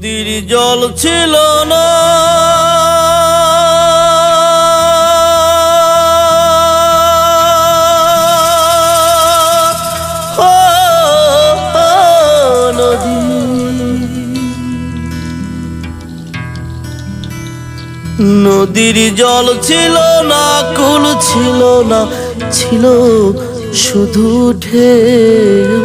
নদীর জল ছিল না। নদীর জল ছিল না কুল ছিল না ছিল শুধু ঢেউ।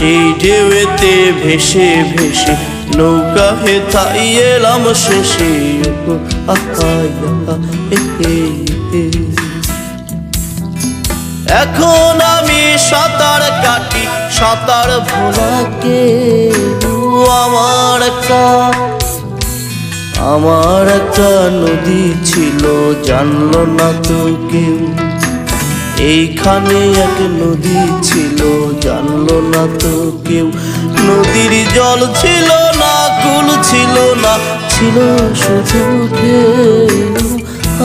সেই ঢেউতে ভেসে ভেসে নৌকা হে তাই এলাম শেষে। এখন আমি সাঁতার কাটি, সাঁতার ভোলাকে আমার আমার একটা নদী ছিল, জানলো না তো কেউ এইখানে এক নদী ছিল, জানলো না তো কেউ। নদীর জল ছিল না, কুল ছিল না, ছিল শুধু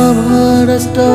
আমার একটা